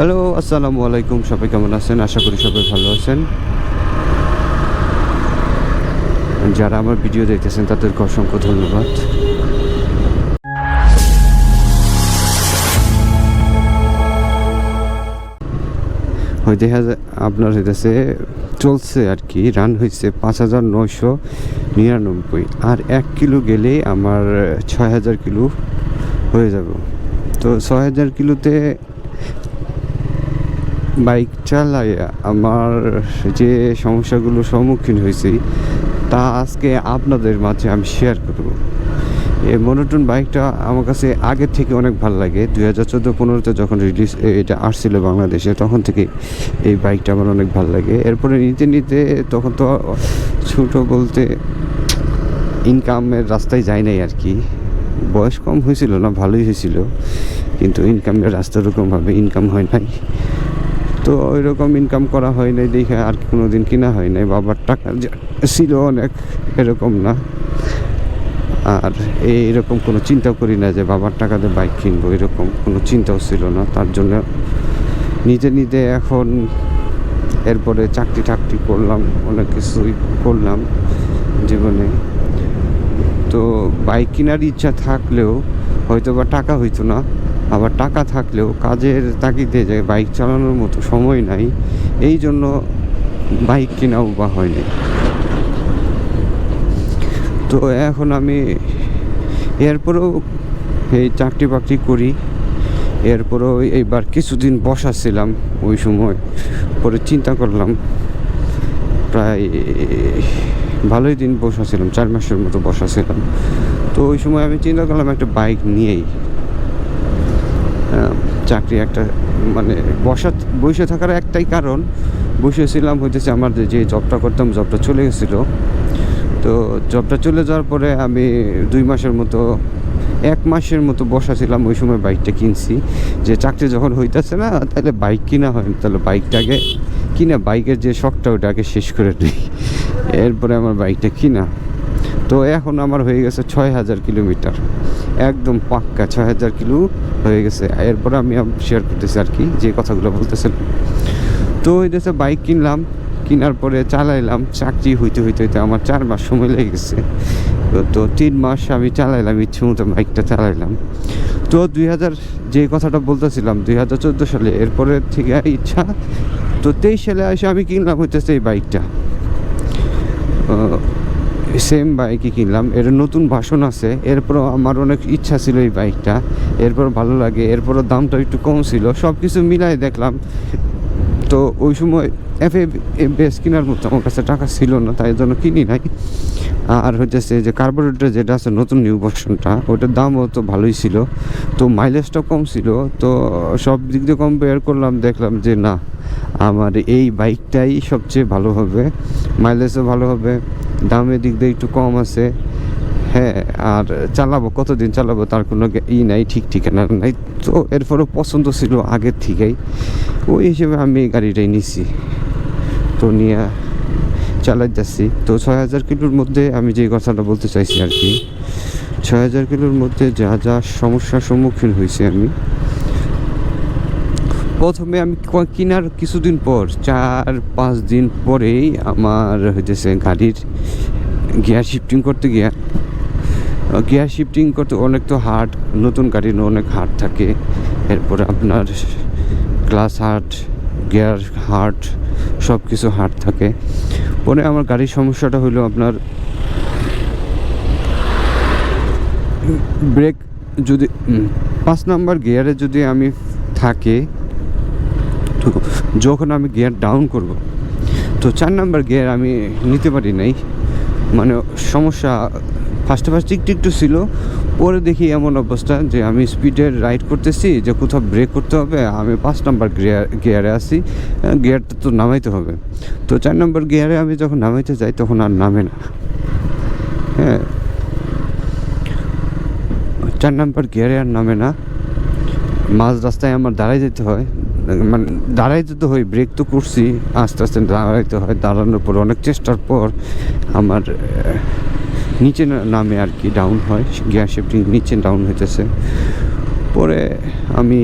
Hello, আসসালামু আলাইকুম, সবাই কেমন আছেন? আশা করি সবাই ভালো আছেন। যারা আমার ভিডিও দেখতেছেন, তাদেরকে অসংখ্য ধন্যবাদ। দেখা যায়, আপনার হইতেছে, চলছে আর কি রান হয়েছে পাঁচ হাজার নয়শো নিরানব্বই। আর এক কিলো গেলে আমার ছয় হাজার কিলো হয়ে যাবে। তো ছয় হাজার কিলোতে বাইক চালাইয়া আমার যে সমস্যাগুলো সম্মুখীন হয়েছি, তা আজকে আপনাদের মাঝে আমি শেয়ার করব। এই মনোটন বাইকটা আমার কাছে আগের থেকে অনেক ভালো লাগে। দুই হাজার চোদ্দ পনেরোতে যখন রিলিজ এটা আসছিল বাংলাদেশে, তখন থেকে এই বাইকটা আমার অনেক ভালো লাগে। এরপরে নিতে নিতে তখন তো ছোট বলতে ইনকামের রাস্তায় যায় নাই আর কি। বয়স কম হয়েছিল না, ভালোই হয়েছিল। কিন্তু ইনকামের রাস্তা ওরকমভাবে ইনকাম হয় নাই। তো ওই রকম ইনকাম করা হয় নাই, দেখে আর কোনো দিন কিনা হয় নাই। বাবার টাকা ছিল অনেক, এরকম না। আর এইরকম কোনো চিন্তাও করি না যে বাবার টাকাতে বাইক কিনবো, এরকম কোনো চিন্তাও ছিল না। তার জন্য নিজে নিজে এখন এরপরে চাকরি টাকরি করলাম, অনেক কিছুই করলাম জীবনে। তো বাইক কেনার ইচ্ছা থাকলেও হয়তো বা টাকা হইতো না। আবার টাকা থাকলেও কাজের তাগিদে যে বাইক চালানোর মতো সময় নাই, এই জন্য বাইক কেনাও বা হয়নি। তো এখন আমি এরপরেও এই চাকরি বাকরি করি। এরপরেও এইবার কিছুদিন বসাছিলাম ওই সময়, পরে চিন্তা করলাম, প্রায় ভালোই দিন বসাছিলাম, চার মাসের মতো বসাছিলাম। তো ওই সময় আমি চিন্তা করলাম একটা বাইক নিয়েই চাকরি একটা মানে বসা বসে থাকার একটাই কারণ। বসেছিলাম হইতেছে আমার যে- জবটা করতাম জবটা চলে গেছিল। তো জবটা চলে যাওয়ার পরে আমি দুই মাসের মতো, এক মাসের মতো বসা ছিলাম ওই সময় বাইকটা কিনছি। যে চাকরি যখন হইতেছে না, তাহলে বাইক কিনা হয়, তাহলে বাইকটাকে কিনা, বাইকের যে শখটা ওটাকে শেষ করে নিই। এরপরে আমার বাইকটা কিনা। তো এখন আমার হয়ে গেছে ছয় হাজার কিলোমিটার। একদম পাক্কা ছয় হাজার কিলো হয়ে গেছে। এরপরে আমি শেয়ার করতেছি আর কি, যে কথাগুলো বলতেছিলাম তো ওই দেশে বাইক কিনলাম, কেনার পরে চালাইলাম, চাকরি হইতে হইতে হইতে আমার চার মাস সময় লেগে গেছে। তো- তিন মাস আমি চালাইলাম, ইচ্ছে মতো বাইকটা চালাইলাম। তো দুই হাজার যে কথাটা বলতেছিলাম, দুই হাজার চোদ্দ সালে, এরপরে থেকে ইচ্ছা, তো তেইশ সালে এসে আমি কিনলাম হইতেছে এই বাইকটা সেম বাইকই কিনলাম। এর নতুন ভাষণ আছে। এরপরও আমার অনেক ইচ্ছা ছিল এই বাইকটা এরপর ভালো লাগে। এরপরও দামটা একটু কম ছিল। সব কিছু মিলাই দেখলাম। তো ওই সময় এফ বেস কেনার মতো আমার কাছে টাকা ছিল না, তাই জন্য কিনি নাই। আর হচ্ছে যে কার্বোরেটর যেটা আছে, নতুন নিউ ভার্সনটা ওটার দামও তো ভালোই ছিল। তো মাইলেজটাও কম ছিল। তো সব দিক দিয়ে কম্পেয়ার করলাম, দেখলাম যে না, আমার এই বাইকটাই সবচেয়ে ভালো হবে। মাইলেজও ভালো হবে। দামের দিক দিয়ে একটু কম আছে। হ্যাঁ আর চালাবো, কতদিন চালাবো তার কোনো ই নাই, ঠিক ঠিকানা নাই। তো এরপরও পছন্দ ছিল আগের থেকেই। ওই হিসেবে আমি এই গাড়িটাই নিছি। তো নিয়ে চালাই যাচ্ছি। তো ছয় হাজার কিলোর মধ্যে আমি যে কথাটা বলতে চাইছি আর কি, ছয় হাজার কিলোর মধ্যে যা যা সমস্যার সম্মুখীন হয়েছি আমি প্রথমে আমি কেনার কিছুদিন পর, চার পাঁচ দিন পরেই আমার হইতেছে গাড়ির গিয়ার শিফটিং করতে গিয়া গিয়ার শিফটিং করতে অনেক তো হার্ড নতুন গাড়ির অনেক হার্ড থাকে। এরপরে আপনার ক্লাস হার্ড গিয়ার হার্ড সব কিছু হার্ড থাকে। পরে আমার গাড়ির সমস্যাটা হলো আপনার, ব্রেক যদি পাঁচ নাম্বার গিয়ারে যদি আমি থাকে যখন আমি গিয়ার ডাউন করব, তো চার নাম্বার গিয়ার আমি নিতে পারি নাই। মানে সমস্যা ফার্স্টে ফার্স্ট একটু একটু ছিল, পরে দেখি এমন অবস্থা যে আমি স্পিডে রাইড করতেছি, যে কোথাও ব্রেক করতে হবে, আমি পাঁচ নাম্বার গিয়ার গিয়ারে আসি গিয়ারটা তো নামাইতে হবে। তো চার নাম্বার গিয়ারে আমি যখন নামাইতে যাই, তখন আর নামে না। হ্যাঁ। চার নাম্বার গিয়ারে আর নামে না। মাঝ রাস্তায় আমার দাঁড়াই যেতে হয়। মানে দাঁড়াইতে তো হয় ব্রেক তো করছি, আস্তে আস্তে দাঁড়াইতে হয়, দাঁড়ানোর পর অনেক চেষ্টার পর আমার নিচে নামে আর কি ডাউন হয় গিয়ার শিফটিং নিচে ডাউন হইতেছে। পরে আমি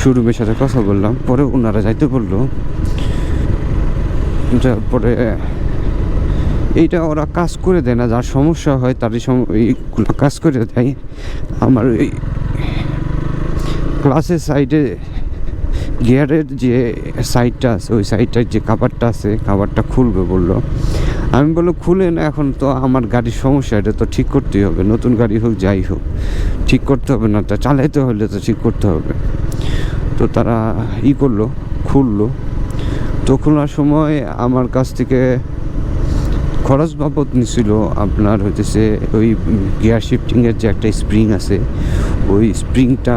শোরুমের সাথে কথা বললাম, পরে ওনারা যাইতে বলল। তারপরে এইটা ওরা কাজ করে দেয় না, যার সমস্যা হয় তারই কাজ করে দেয়। আমার ওই ক্লাসের সাইডে গিয়ারের যে সাইডটা আছে, ওই সাইডটার যে কাভারটা আছে কাভারটা খুলবে বলল। আমি বলল, খুলে না, এখন তো আমার গাড়ির সমস্যা, এটা তো ঠিক করতেই হবে। নতুন গাড়ি হোক, যাই হোক, ঠিক করতে হবে না, তা চালাইতে হলে তো ঠিক করতে হবে। তো তারা ই করল, খুললো। তো খোলার সময় আমার কাছ থেকে খরচ বাবদ নিছিল আপনার হইতেছে ওই গিয়ার শিফটিংয়ের যে একটা স্প্রিং আছে, ওই স্প্রিংটা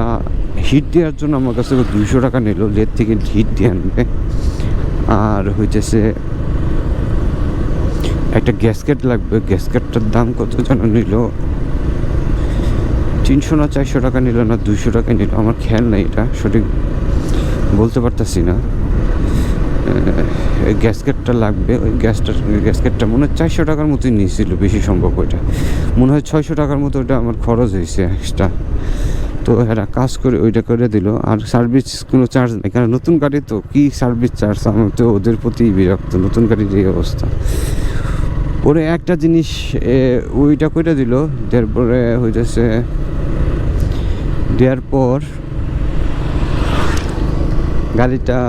হিট দেওয়ার জন্য আমার কাছে দুইশো টাকা নিল, লেট থেকে হিট দিয়ে আনবে আর হইতেছে, একটা গ্যাসকেট লাগবে, গ্যাসকেটটার দাম কত যেন নিল? তিনশো না চারশো টাকা নিল না দুইশো টাকা নিল? আমার খেয়াল নেই এটা, সঠিক বলতে পারতাছি না। গ্যাসকেটটা লাগবে, ওই গ্যাসটা, গ্যাসকেটটা মনে হয় চারশো টাকার মতোই নিয়েছিল, বেশি সম্ভব ওইটা। মনে হয় ছয়শো টাকার মতো ওটা আমার খরচ হয়েছে এক্সট্রা তো এরা কাজ করে ওইটা করে দিল। আর সার্ভিস কোনো চার্জ নেই। কারণ নতুন গাড়ি তো কী সার্ভিস চার্জ আমার তো ওদের প্রতি বিরক্ত। নতুন গাড়ির এই অবস্থা। পরে একটা জিনিস ওইটা করে দিল। তারপরে হইতেছে দেওয়ার পর গাড়িটা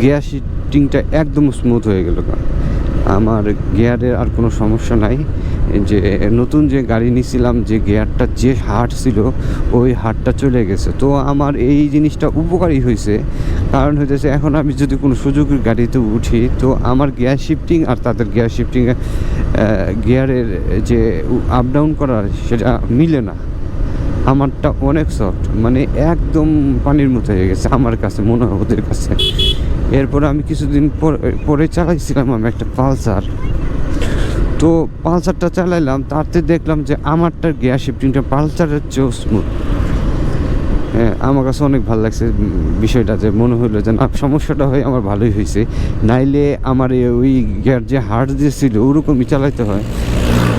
গিয়ার শিফটিংটা একদম স্মুথ হয়ে গেল। আমার গিয়ারের আর কোনো সমস্যা নাই। যে, নতুন যে গাড়ি নিছিলাম, যে গিয়ারটা, যে হার্ট ছিল, ওই হার্টটা চলে গেছে। তো আমার এই জিনিসটা উপকারী হয়েছে। কারণ হইতেছে, এখন আমি যদি কোনো সুযোগের গাড়িতে উঠি, তো আমার গিয়ার শিফটিং আর তাদের গিয়ার শিফটিং গিয়ারের যে আপ ডাউন করার সেটা মিলে না। আমারটা অনেক সফট মানে একদম পানির মতো হয়ে গেছে আমার কাছে, মনে হয় ওদের কাছে। এরপরে আমি কিছুদিন পর- পরে চালাইছিলাম আমি একটা পালসার। তো পালসারটা চালাইলাম তাতে দেখলাম যে আমারটার গিয়ার শিফটিংটা পালসারের চেয়েও স্মুথ হ্যাঁ আমার কাছে অনেক ভালো লাগছে বিষয়টা যে মনে হলো যে, না, সমস্যাটা হয়, আমার ভালোই হয়েছে নাইলে আমার ওই গিয়ার যে হার্ট যে ছিল, ওরকমই চালাইতে হয়।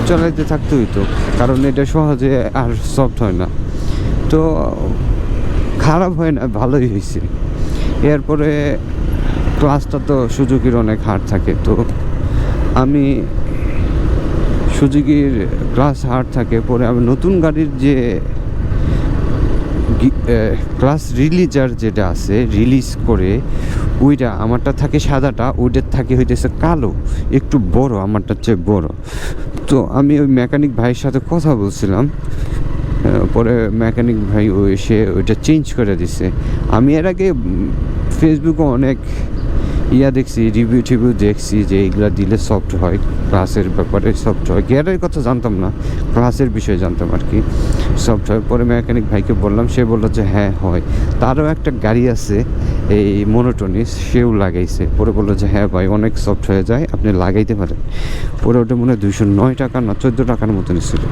চালাইতে থাকতে হইতো, কারণ এটা সহজে আর সফট হয় না। তো খারাপ হয় না, ভালোই হয়েছে এরপরে ক্লাসটা তো সুযোগের অনেক হার থাকে, তো আমি সুযোগের ক্লাস হার্ড থাকে, পরে আমি নতুন গাড়ির যে ক্লাস রিলিজার যেটা আছে, রিলিজ করে, ওইটা আমারটা থাকে সাদাটা, ওইটার থাকে হইতেছে কালো, একটু বড় আমারটার চেয়ে বড়। তো আমি ওই মেকানিক ভাইয়ের সাথে কথা বলছিলাম পরে মেকানিক ভাই ওই সে ওইটা চেঞ্জ করে দিছে। আমি এর আগে ফেসবুকে অনেক ইয়া দেখছি রিভিউ টিভিউ দেখছি যে এইগুলা দিলে সফট হয় ক্লাসের ব্যাপারে সফট হয়। গিয়ারের কথা জানতাম না ক্লাসের বিষয়ে জানতাম আর কি। সফট হয় পরে মেকানিক ভাইকে বললাম, সে বলল যে হ্যাঁ হয়। তারও একটা গাড়ি আছে, এই মনোটনিস সেও লাগাইছে। পরে বলল যে হ্যাঁ ভাই, অনেক সফট হয়ে যায়, আপনি লাগাইতে পারেন। পরে ওটা মনে হয় দুইশো নয় টাকা না, চোদ্দ টাকার মতো নিচ্ছিল